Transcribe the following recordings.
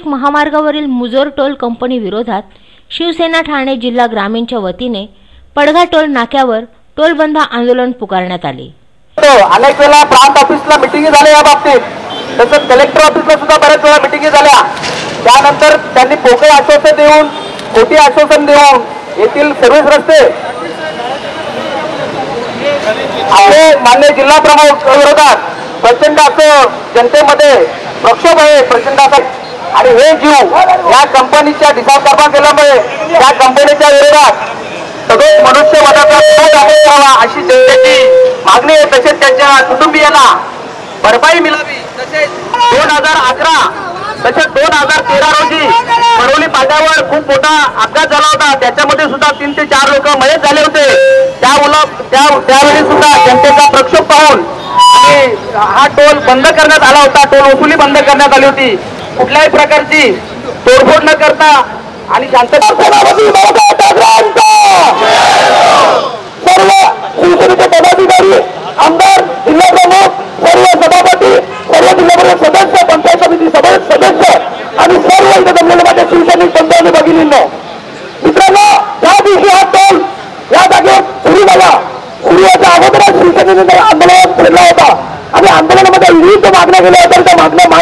नाशिक महामार्गावरील मुजोर toll company विरोधात शिवसेना ठाणे जिल्हा ग्रामीणच्या वतीने पडघा टोल नाक्यावर टोल बंद आंदोलन पुकारण्यात आले. हो, अनेक वेळा प्रांत ऑफिसला मिटिंगी झाल्या या बाबतीत. तसंच कलेक्टर ऑफिसला सुद्धा बऱ्याच वेळा मिटिंगी झाल्या. त्यानंतर त्यांनी पोकळ आश्वासन देऊन खोटी आश्वासन देऊन येथील सर्वच रस्ते आपले मान्य जिल्हा प्रमुख विरोधात प्रचंड असं जनतेमध्ये प्रक्षोभ आहे. प्रचंड असा आणि हे जीव या कंपनीच्या दिशाकर्मा केल्यामुळे या कंपनीच्या विरोधात सगळे मनुष्यवधाचा करावा अशी जनतेची मागणी आहे. तसेच त्यांच्या कुटुंबियांना भरपाई मिळावी. तसेच दोन हजार अकरा तसेच दोन हजार तेरा रोजी परवली पाट्यावर खूप मोठा अपघात झाला होता. त्याच्यामध्ये सुद्धा तीन ते चार लोक मयत झाले होते. त्या उलट त्या त्यावेळी सुद्धा जनतेचा प्रक्षोभ पाहून आणि हा टोल बंद करण्यात आला होता. टोल वसुली बंद करण्यात आली होती. कुठल्याही प्रकारची तोडफोड न करता आणि सर्व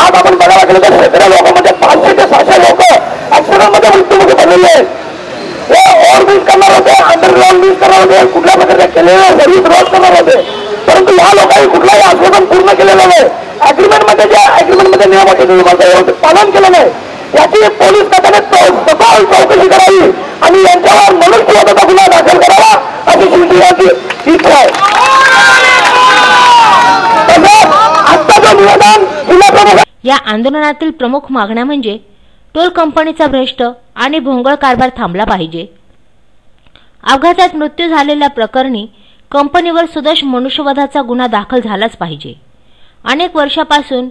आज आपण बघायला गेलो तर शेतकऱ्या लोकांमध्ये पाचशे ते सहाशे लोक ऍक्सिडेंटमध्ये मृत्यूमुखी पडलेले आहेत. हे ओव्हरब्रिज करणार होते अंडरग्राऊंड ब्रिज करणार होते कुठल्या प्रकारच्या केलेले सर्व्हिस रोड करणार होते. परंतु या लोकांनी कुठलाही आश्वासन पूर्ण केलेलं नाही. अग्रीमेंटमध्ये जे अग्रीमेंटमध्ये नियमाचे पालन केलं नाही. याची पोलीस खात्याने सखोल चौकशी करावी आणि यांच्यावर मनुष्यवधाचा गुन्हा दाखल करावा अशी शिवसेनेची इच्छा आहे तसंच आत्ताचं निवेदन जिल्हा प्रमुख या आंदोलनातील प्रमुख मागण्या म्हणजे टोल कंपनीचा भ्रष्ट आणि भोंगळ कारभार थांबला पाहिजे. अपघातात मृत्यू झालेल्या प्रकरणी कंपनीवर सुदश मनुष्यवधाचा गुन्हा दाखल झालाच पाहिजे. अनेक वर्षापासून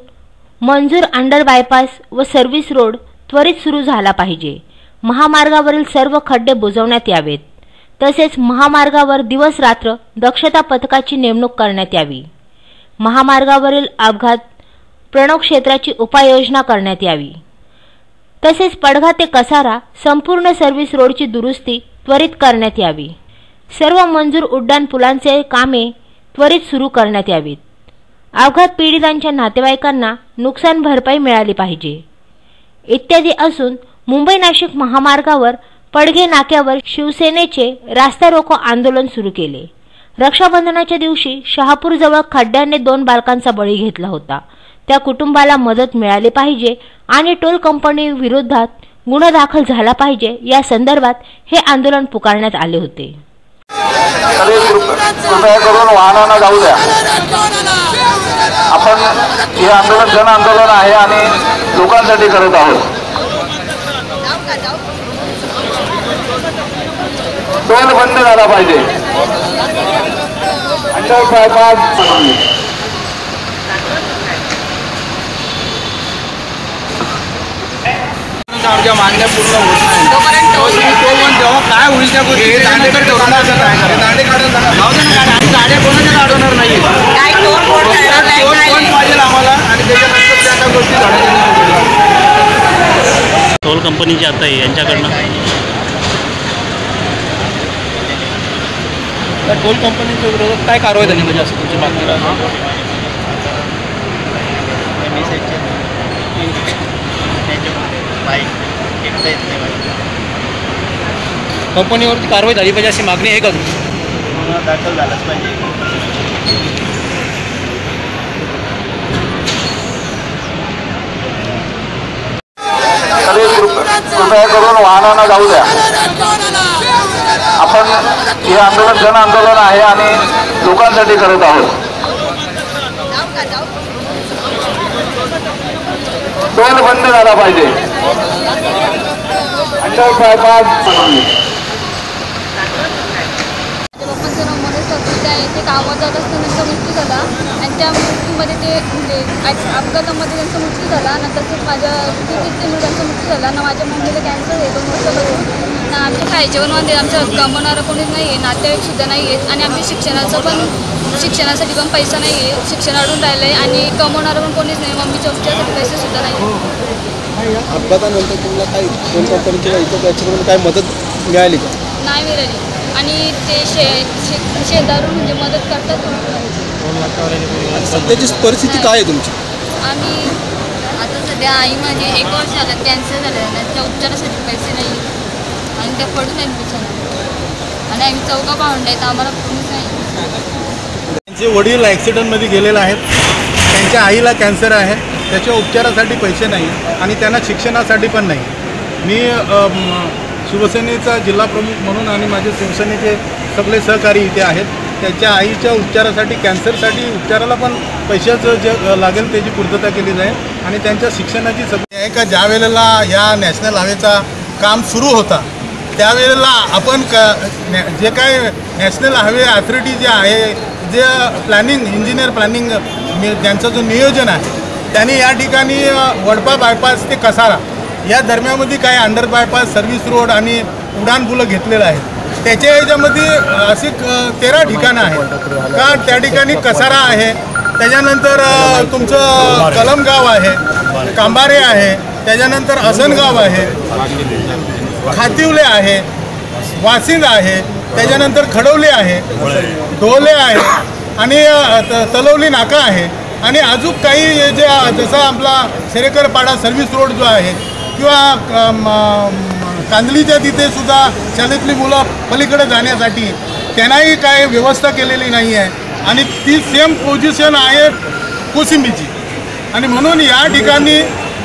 मंजूर अंडर बायपास व सर्व्हिस रोड त्वरित सुरू झाला पाहिजे. महामार्गावरील सर्व खड्डे बुजवण्यात यावेत. तसेच महामार्गावर दिवस रात्र दक्षता पथकाची नेमणूक करण्यात यावी. महामार्गावरील अपघात प्रणव क्षेत्राची उपाययोजना करण्यात यावी. तसेच पडघा ते कसारा संपूर्ण सर्व्हिस रोडची दुरुस्ती त्वरित करण्यात यावी. सर्व मंजूर उड्डाण पुलांचे कामे त्वरित सुरू करण्यात यावीत. अपघात पीडितांच्या नातेवाईकांना नुकसान भरपाई मिळाली पाहिजे. इत्यादी असून मुंबई नाशिक महामार्गावर पडघे नाक्यावर शिवसेनेचे रास्ता रोको आंदोलन सुरू केले. रक्षाबंधनाच्या दिवशी शहापूरजवळ खड्ड्याने दोन बालकांचा बळी घेतला होता. त्या कुटुंबाला मदत मिळाली पाहिजे आणि टोल कंपनी विरोधात गुन्हा दाखल झाला पाहिजे या संदर्भात हे आंदोलन पुकारण्यात आले होते. वाहनांना जाऊ द्या. आपण हे आंदोलन जन आंदोलन आहे आणि लोकांसाठी करत आहोत. टोल बंद झाला पाहिजे. आमच्या मागण्या पूर्ण होत नाही. काय होईल त्या गोष्टी अडवणार नाही. पाहिजे आम्हाला आणि त्याच्यानंतर त्या त्या गोष्टी घडवल्या टोल कंपनी जी आता आहे यांच्याकडनं टोल कंपनीच्या विरोधात काय कारवाई झाली? म्हणजे असं तुमची मागणी बाईक कंपनीवरती कारवाई झाली पाहिजे अशी मागणी आहे का दाखल झालाच पाहिजे. कृपया करून वाहनांना जाऊ द्या. आपण हे आंदोलन जन आंदोलन आहे आणि लोकांसाठी करत आहोत. टोल बंद झाला पाहिजे. अंडर बायपास पप्पांचं त्या इथे कामात जात असताना त्यांचा मृत्यू झाला आणि त्या मृत्यूमध्ये ते म्हणजे अपघातामध्ये त्यांचा मृत्यू झाला नंतर माझ्या तिथे त्यांचा मृत्यू झाला ना माझ्या मम्मीला कॅन्सर आहे दोन वर्षापासून काय जेवणमध्ये आमचं कमवणारं कोणीच नाही आहे नातेवाईकसुद्धा नाही आहेत आणि आमच्या शिक्षणाचं पण शिक्षणासाठी पण पैसा नाही आहे शिक्षण अडून राहिलं आहे आणि कमवणारं पण कोणीच नाही मम्मीच्या उपचारासाठी पैसेसुद्धा नाही अपघातानंतर तुम्हाला काही कंपनीच्या इथं त्याच्याकडून काय मदत मिळाली का? नाही मिळाली. आणि ते शे शे शेजारून म्हणजे मदत करतात सध्याची परिस्थिती काय आहे तुमची? आम्ही आता सध्या आई माझी एक वर्ष झालं कॅन्सर झालं त्यांच्या उपचारासाठी पैसे नाही आणि त्या पडून आहेत बिचारा. आणि आम्ही चौका पाहुंड आहेत आम्हाला कोणीच नाही. त्यांचे वडील ॲक्सिडेंटमध्ये गेलेले आहेत. त्यांच्या आईला कॅन्सर आहे. त्याच्या उपचारासाठी पैसे नाही आणि त्यांना शिक्षणासाठी पण नाही. मी शिवसेनेचा जिल्हा प्रमुख म्हणून आणि माझे शिवसेनेचे सगळे सहकारी इथे आहेत. त्याच्या आईच्या उपचारासाठी कॅन्सरसाठी उपचाराला पण पैशाचं जे लागेल त्याची पूर्तता केली जाईल आणि त्यांच्या शिक्षणाची सगळी आहे का ज्या वेळेला या नॅशनल हायवेचा काम सुरू होता त्यावेळेला आपण क नॅ- जे काय नॅशनल हायवे अथॉरिटी जे आहे जे प्लॅनिंग इंजिनियर प्लॅनिंग नि- त्यांचं जो नियोजन आहे त्यांनी या ठिकाणी वडपा बायपास ते कसारा या दरम्यामध्ये काही अंडर बायपास सर्व्हिस रोड आणि उडान पुलं घेतलेलं आहे. त्याच्या याच्यामध्ये अशी तेरा ठिकाणं आहेत. का त्या ठिकाणी कसारा आहे? त्याच्यानंतर तुमचं कलमगाव आहे कांबारे आहे त्याच्यानंतर असनगाव आहे. खातिवले आहे वासिंद आहे त्याच्यानंतर खडवले आहे ढोले आहे आणि त- तलवली नाका आहे. आणि अजून काही जे जसा आपला शेरेकरपाडा सर्व्हिस रोड जो आहे किंवा कांदलीच्या तिथे सुद्धा शाळेतली मुलं पलीकडे जाण्यासाठी त्यांनाही काय व्यवस्था केलेली नाही आहे. आणि ती सेम पोझिशन आहे कोशिंबीची. आणि म्हणून या ठिकाणी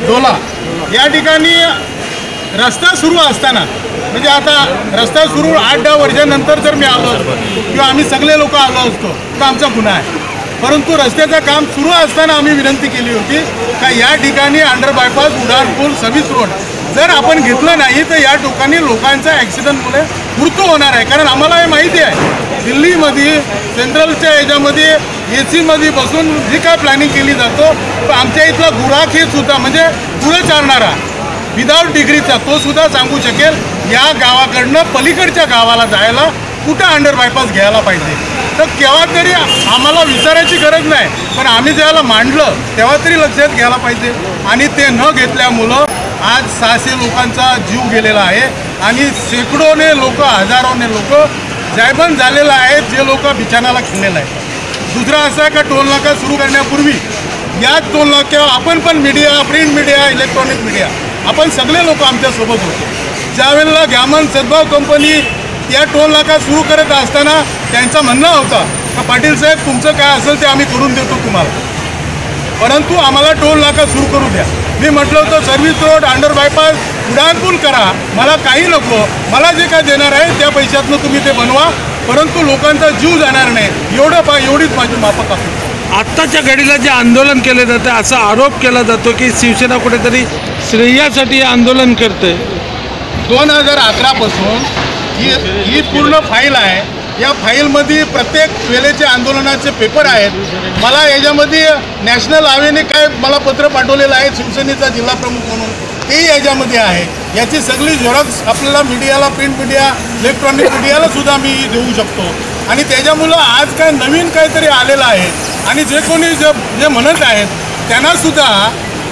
डोला या ठिकाणी रस्ता सुरू असताना म्हणजे आता रस्ता सुरू आठ दहा वर्षानंतर जर मी आलो असतो किंवा आम्ही सगळे लोक आलो असतो तर आमचा गुन्हा आहे. परंतु रस्त्याचं काम सुरू असताना आम्ही विनंती केली होती का या ठिकाणी अंडर बायपास उडान पूल सव्वीस रोड जर आपण घेतलं नाही तर या ठिकाणी लोकांचा ॲक्सिडेंटमुळे मृत्यू होणार आहे. कारण आम्हाला हे माहिती आहे दिल्लीमध्ये सेंट्रलच्या याच्यामध्ये ए सीमध्ये बसून जी काय प्लॅनिंग केली जातो तर आमच्या इथला गुराख हे सुद्धा म्हणजे पुढे चालणारा विदाऊट डिग्रीचा तो सुद्धा सांगू शकेल या गावाकडनं पलीकडच्या गावाला जायला कुठं अंडर बायपास घ्यायला पाहिजे? तर केव्हा तरी आम्हाला विचारायची गरज नाही. पण आम्ही ज्याला मांडलं तेव्हा तरी लक्षात घ्यायला पाहिजे. आणि ते न घेतल्यामुळं आज सहाशे लोकांचा जीव गेलेला आहे. आणि शेकडोने लोक हजारोने लोक जायबंद झालेलं आहे जे लोक बिछाणाला खेळलेलं आहे. दुसरा असा आहे का टोल नाका सुरू करण्यापूर्वी याच टोल नाक्यावर आपण पण media print media electronic media आपण सगळे लोक आमच्यासोबत होतो. ज्यावेळेला ग्यामन सद्भाव कंपनी या टोल नाका सुरू करत असताना त्यांचं म्हणणं होतं का पाटील साहेब तुमचं काय असेल ते आम्ही करून देतो तुम्हाला. परंतु आम्हाला टोल नाका सुरू करू द्या. मी म्हटलं होतं सर्व्हिस रोड अंडर बायपास उड्डाणपूल करा. मला काही नको. मला जे काय देणार आहे त्या पैशातनं तुम्ही ते बनवा. परंतु लोकांचा जीव जाणार नाही. एवढं पा एवढीच माझी माफक अपेक्षा आत्ताच्या घडीला जे आंदोलन केले जाते असा आरोप केला जातो की शिवसेना कुठेतरी श्रेयासाठी आंदोलन करते दोन हजार अकरापासून ही ही पूर्ण फाईल आहे. या फाईलमध्ये प्रत्येक वेळेचे आंदोलनाचे पेपर आहेत. मला याच्यामध्ये नॅशनल हायवेने काय मला पत्र पाठवलेलं आहे शिवसेनेचा जिल्हा प्रमुख म्हणून. तेही याच्यामध्ये आहे. याची सगळी झेरॉक्स आपल्याला मीडियाला प्रिंट मीडिया इलेक्ट्रॉनिक मीडियाला सुद्धा मी देऊ शकतो. आणि त्याच्यामुळं आज काय नवीन काहीतरी आलेलं आहे. आणि जे कोणी जे जे म्हणत आहेत त्यांनासुद्धा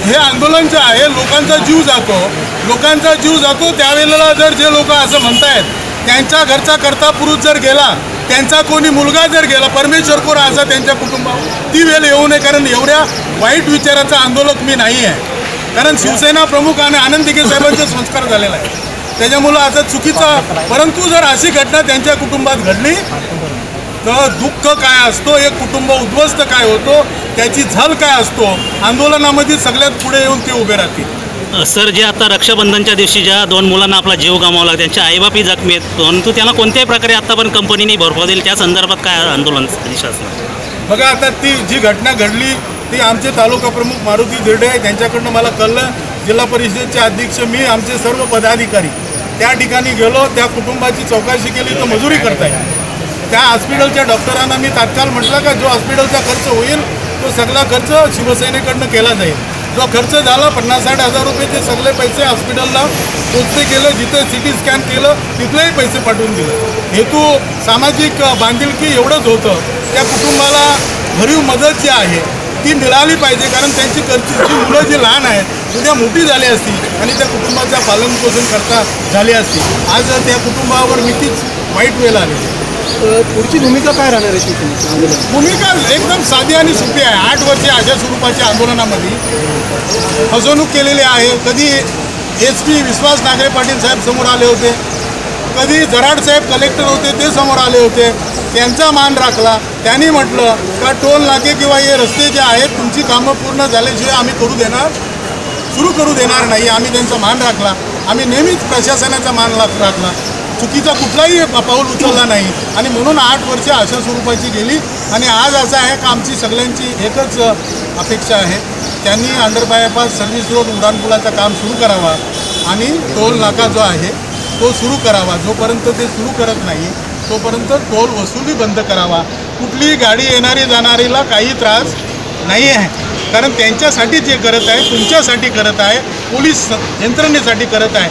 हे आंदोलन जे आहे लोकांचा जीव जातो. लोकांचा जीव जातो त्यावेळेला जर जे लोक असं म्हणतायत त्यांच्या घरचा करता पुरुष जर गेला त्यांचा कोणी मुलगा जर गेला परमेश्वर कोर असा त्यांच्या कुटुंबावर? ती वेळ येऊ नये कारण एवढ्या वाईट विचाराचा आंदोलक मी नाही आहे. कारण शिवसेना प्रमुख आणि आनंद दिघे साहेबांचे संस्कार झालेला आहे त्याच्यामुळं आता चुकीचा परंतु जर अशी घटना त्यांच्या कुटुंबात घडली तर दुःख काय असतो? एक कुटुंब उद्ध्वस्त काय होतो? त्याची झल काय असतो? आंदोलनामध्ये सगळ्यात पुढे येऊन ते उभे राहतील. सर जे आता रक्षाबंधनच्या दिवशी ज्या दोन मुलांना आपला जीव गमावला त्यांचे आईबापही जखमी आहेत परंतु त्यांना कोणत्याही प्रकारे आतापर्यंत कंपनीने भरपाव दिली त्या संदर्भात काय आंदोलन असणार बघा आता ती जी घटना घडली ती आमचे तालुका प्रमुख मारुती दिर्डे आहे त्यांच्याकडनं मला कळलं. जिल्हा परिषदेचे अध्यक्ष मी आमचे सर्व पदाधिकारी. त्या ठिकाणी गेलो त्या कुटुंबाची चौकशी केली तर मजुरी करताय त्या हॉस्पिटलच्या डॉक्टरांना मी तात्काळ म्हटलं का जो हॉस्पिटलचा खर्च होईल तो सगळा खर्च शिवसेनेकडनं केला जाईल. जो खर्च झाला पन्नास साठ हजार रुपये ते सगळे पैसे हॉस्पिटलला पोचते केलं जिथे सी टी स्कॅन केलं तिथलेही पैसे पाठवून दिले. हेतू सामाजिक बांधिलकी एवढंच होतं. त्या कुटुंबाला भरीव मदत जी आहे ती मिळाली पाहिजे कारण त्यांची करची मुलं जी लहान आहेत उद्या मोठी झाली असती आणि त्या कुटुंबाचा पालनपोषण करता झाली असती आज त्या कुटुंबावर मितीच वाईट वेळ आली पुढची भूमिका काय राहणार आहे शिवसेनेची भूमिका एकदम साधी आणि सोपी आहे. आठ वर्षे अशा स्वरूपाच्या आंदोलनामध्ये फसवणूक केलेली आहे. कधी एस पी विश्वास नागरे पाटील साहेब समोर आले होते. कधी जराड साहेब कलेक्टर होते ते समोर आले होते. त्यांचा मान राखला. त्यांनी म्हटलं का टोल नाके किंवा हे रस्ते जे आहेत तुमची कामं पूर्ण झाल्याशिवाय आम्ही करू देणार सुरू करू देणार नाही. आम्ही त्यांचा मान राखला. आम्ही नेहमीच प्रशासनाचा मान राखला. चुकीचा कुठलाही पाऊल उचलला नाही. आणि म्हणून आठ वर्ष अशा स्वरूपाची गेली. आणि आज असं आहे का आमची सगळ्यांची एकच अपेक्षा आहे. त्यांनी अंडरबायपास सर्व्हिस रोड उड्डाणपुलाचं काम सुरू करावा. आणि टोल नाका जो आहे तो सुरू करावा. जोपर्यंत ते सुरू करत नाही तोपर्यंत टोल वसुली बंद करावा. कुठलीही गाडी येणारी जाणारीला काही त्रास नाही आहे. कारण त्यांच्यासाठी जे करत आहे तुमच्यासाठी करत आहे पोलीस यंत्रणेसाठी करत आहे.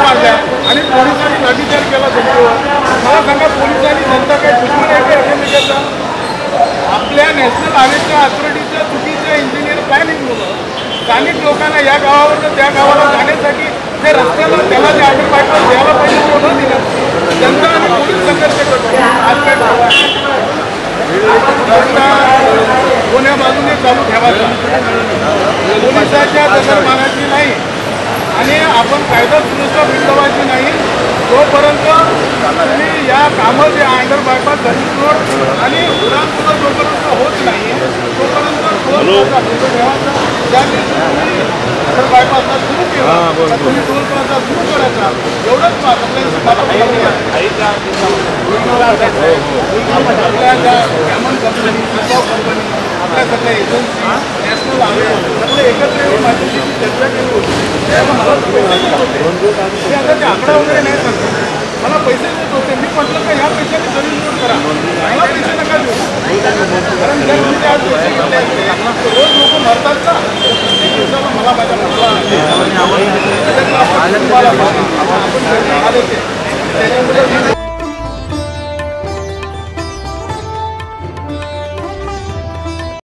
मारल्या आणि पोलिसांनी लाठीचार केला जनतेवर मला सांगा पोलिसांनी जनता काय चुकून आहे का एकमेकांचा आपल्या नॅशनल हायवेच्या अथॉरिटीच्या चुकीच्या इंजिनियर प्लॅनिंगमुळं स्थानिक लोकांना या गावावरून त्या गावाला जाण्यासाठी ते रस्त्याला त्याला जे आम्ही पाठवलं द्यायला पाहिजे तो दिलं. जनता आणि पोलीस संघर्ष करतो. आज काय रस्ता कोण्या बाजूने चालू ठेवायचा. पोलिसाच्या दखलमानाची नाही. आणि आपण कायदा सुव्यवस्था बिघडवायची नाही. तोपर्यंत तुम्ही या कामं जे अंडर बायपास सर्व्हिस रोड आणि उडान जोपर्यंत होत नाही तोपर्यंत आता ते आकडा वगैरे नाही सांगतो. मला पैसे देत होते. मी म्हटलं का ह्या पैशाने सर्व्हिस रोड करा. मला पैसे नका देऊ. कारण जर तुम्ही आज पैसे घेतले असते रोज लोक मरतात का? एक दिवसाला मला माझ्या मुलाला त्याच्यातलं आपण घरी आले ते. त्याच्यामुळे